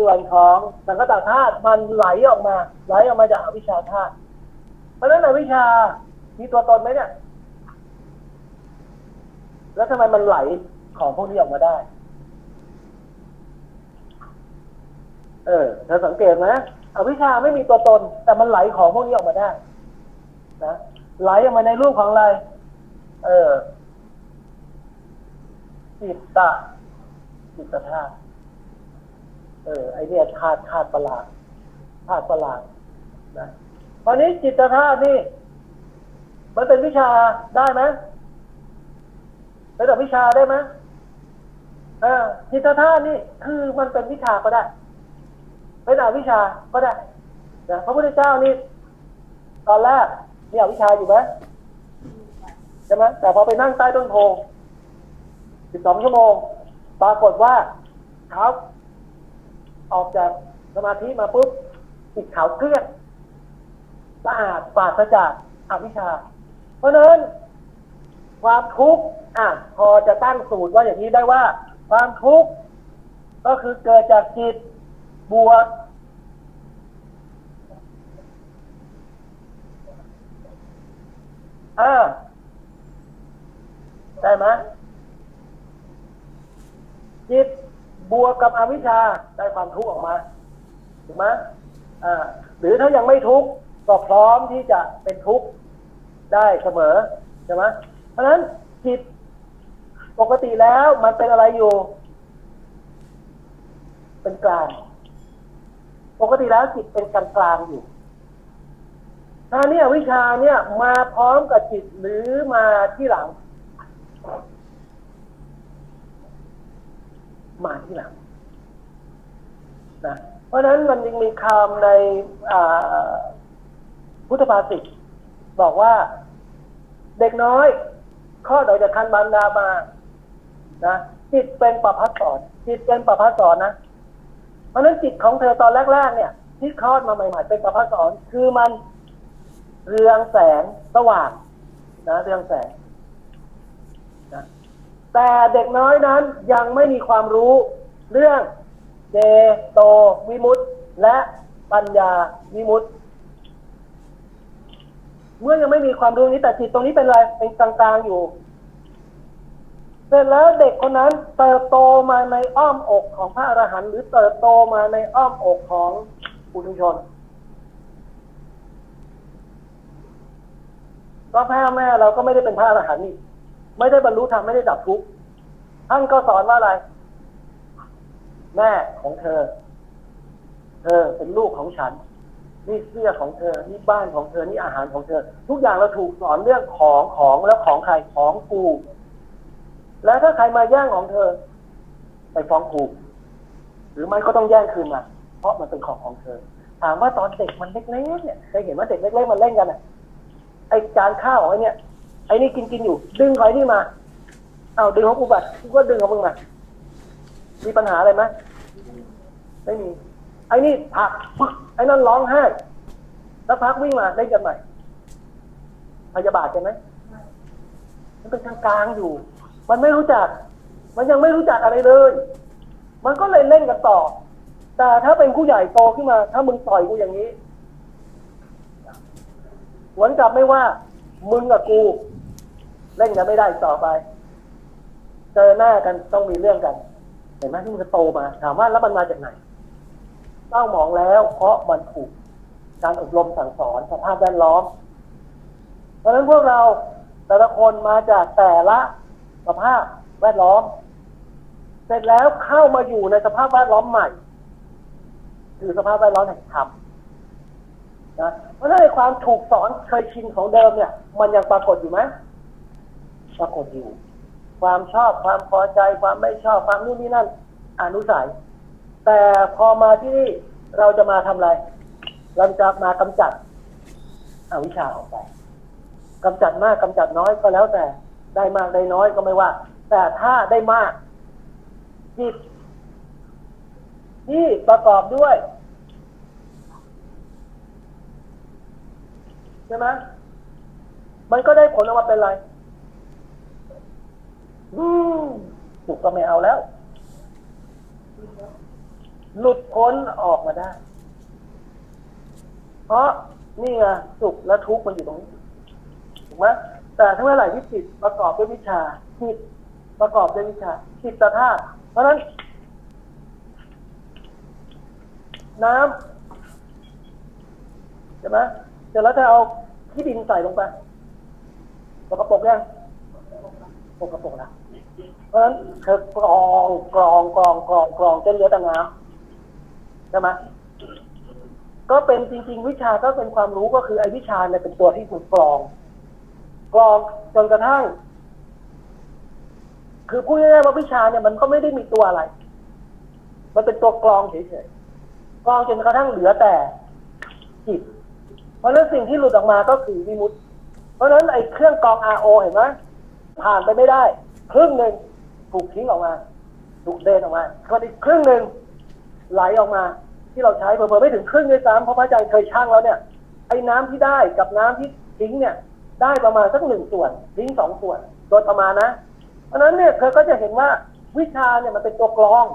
ส่วนของสังคตธาตุมันไหลออกมา ไหลออกมาจากอวิชชาธาตุเพราะฉะนั้นอวิชชามีตัวตนไหมเนี่ย แล้วทำไมมันไหลของพวกนี้ออกมาได้ เออเธอสังเกตไหมอวิชชาไม่มีตัวตน แต่มันไหลของพวกนี้ออกมาได้ นะไหลออกมาในรูปของอะไร เออจิตตะจิตธาตุ เออไอเนี่ยธาตุธาตุประหลาดธาตุประหลาดนะตอนนี้จิตธาตุนี่ มันเป็นวิชาได้ไหมเป็นแบบวิชาได้ไหมเออจิตธาตุนี่คือมันเป็นวิชาก็ได้เป็นอวิชาก็ได้นะพระพุทธเจ้านี่ตอนแรกมีอวิชาอยู่ไหมใช่ไหมแต่พอไปนั่งใต้ต้นโพสิบสองชั่วโมง ปรากฏว่าเขา ออกจากสมาธิมาปุ๊บจิตขาวเกลี้ยงสะอาดปราศจากอวิชชา เพราะนั้นความทุกข์อะพอจะตั้งสูตรว่าอย่างนี้ได้ว่า ความทุกข์ก็คือเกิดจากจิตบวกอ่าได้ไหมจิต บวกกับอวิชชาได้ความทุกข์ออกมาถูกไหมอ่าหรือถ้ายังไม่ทุกข์ก็พร้อมที่จะเป็นทุกข์ได้เสมอใช่ไหมเพราะฉะนั้นจิตปกติแล้วมันเป็นอะไรอยู่ เป็นกลาง ปกติแล้วจิตเป็นกลางกลางอยู่ถ้าเนี่ยวิชาเนี่ยมาพร้อมกับจิตหรือมาที่หลัง มา ที่หลังนะเพราะฉะนั้นมันยังมีคำในพุทธภาษิตบอกว่าเด็กน้อยข้อดออกจากคันบารดามานะจิตเป็นประพัสสอนจิตเป็นประพัสสอนนะเพราะฉะนั้นจิตของเธอตอนแรกๆเนี่ย ที่คลอดมาใหม่ๆเป็นประพัสสอนคือมันเรืองแสงสว่างนะเรืองแสงนะแต่เด็กน้อยนั้นยังไม่มีความรู้ เรื่องเจโตวิมุตติ และปัญญาวิมุตติ เมื่อยังไม่มีความรู้นี้แต่จิตตรงนี้เป็นอะไรเป็นกลางๆอยู่เสร็จแล้วเด็กคนนั้นเติบโตมาในอ้อมอกของพระอรหันต์หรือเติบโตมาในอ้อมอกของปุถุชน ก็พ่อแม่เราก็ไม่ได้เป็นพระอรหันต์นี่ไม่ได้บรรลุธรรมไม่ได้ดับทุกข์ท่านก็สอนว่าอะไร แม่ของเธอ เธอเป็นลูกของฉัน นี่เสื้อของเธอ นี่บ้านของเธอ นี่อาหารของเธอ ทุกอย่างเราถูกสอนเรื่องของของแล้วของใครของกู แล้วถ้าใครมาแย่งของเธอ ไปฟ้องครูหรือไม่ก็ต้องแย่งคืนมาเพราะมันเป็นของของเธอ ถามว่าตอนเด็กมันเล็กๆเนี่ยเคยเห็นว่าเด็กเล็กๆมันเล่นกันอะไอจานข้าวของไอเนี่ยไอนี่กินกินอยู่ ดึงไอยนี่มา เอาดึงของกูบัตรกูก็ดึงของมึงมา มีปัญหาอะไรไหมไม่มี ไอ้นี่ผักไอ้นั่นร้องไห้แล้วพักวิ่งมาได้กันใหม่พยาบาทใช่ไหมมันเป็นกลางๆอยู่ มันไม่รู้จัก มันยังไม่รู้จักอะไรเลย มันก็เลยเล่นกันต่อ แต่ถ้าเป็นผู้ใหญ่โตขึ้นมา ถ้ามึงต่อยกูอย่างนี้หวนกลับไม่ว่า มึงกับกู เล่นกันไม่ได้ต่อไป เจอหน้ากันต้องมีเรื่องกัน เห็นไหมที่มันจะโตมา ถามว่าแล้วมันมาจากไหนเต้ามองแล้วเพราะมันถูกการอบรมสั่งสอนสภาพแวดล้อม เพราะฉะนั้นพวกเราแต่ละคนมาจากแต่ละสภาพแวดล้อม เสร็จแล้วเข้ามาอยู่ในสภาพแวดล้อมใหม่ คือสภาพแวดล้อมแห่งธรรมนะเพราะฉะนั้นในความถูกสอนเคยชินของเดิมเนี่ย มันยังปรากฏอยู่ไหมปรากฏอยู่ ความชอบความพอใจความไม่ชอบความนู่นนี่นั่นอนุสัย แต่พอมาที่นี่เราจะมาทำอะไร เราจะมากำจัดอวิชชาออกไปกำจัดมากกำจัดน้อยก็แล้วแต่ได้มากได้น้อยก็ไม่ว่า แต่ถ้าได้มากจิตที่ประกอบด้วยใช่ไหมมันก็ได้ผลออกมาเป็นอะไร สุกก็ไม่เอาแล้ว หลุดพ้นออกมาได้ เพราะนี่ไงสุขและทุกข์มันอยู่ตรงนี้ถูกไหมแต่ถ้าเมื่อไหร่ที่จิตประกอบด้วยวิชาจิตประกอบด้วยวิชาจิตธาตุเพราะนั้น น้ำใช่ไหมเสร็จแล้วถ้าเอาที่ดินใส่ลงไปสกปรกยังสกปรกนะ เพราะฉะนั้นเธอกรองกรองกรองกรองกรองจนเหลือแต่น้ำใช่ไหมก็เป็นจริง ๆ วิชาก็เป็นความรู้ก็คือไอ้วิชาเนี่ยเป็นตัวที่ถูกกรอง กรองจนกระทั่ง คือพูดง่ายๆว่าวิชาเนี่ยมันก็ไม่ได้มีตัวอะไร มันเป็นตัวกรองเฉยๆกรองจนกระทั่งเหลือแต่จิต เพราะฉะนั้นสิ่งที่หลุดออกมาก็คือวิมุตติ เพราะฉะนั้นไอ้เครื่องกรอง RO เห็นไหมผ่านไปไม่ได้ ครึ่งหนึ่งถูกทิ้งออกมา ถูกเดนออกมาส่วนอีกครึ่งหนึ่งไหลออกมา ที่เราใช้เพิ่มไม่ถึงครึ่งด้วยซ้ำเพราะพระอาจารย์เคยชั่งแล้วเนี่ยไอ้น้ำที่ได้กับน้ำที่ทิ้งเนี่ย ได้ประมาณสักหนึ่งส่วนทิ้งสองส่วนโดยประมาณนะเพราะฉะนั้นเนี่ยเธอก็จะเห็นว่าวิชาเนี่ยมันเป็นตัวกรอง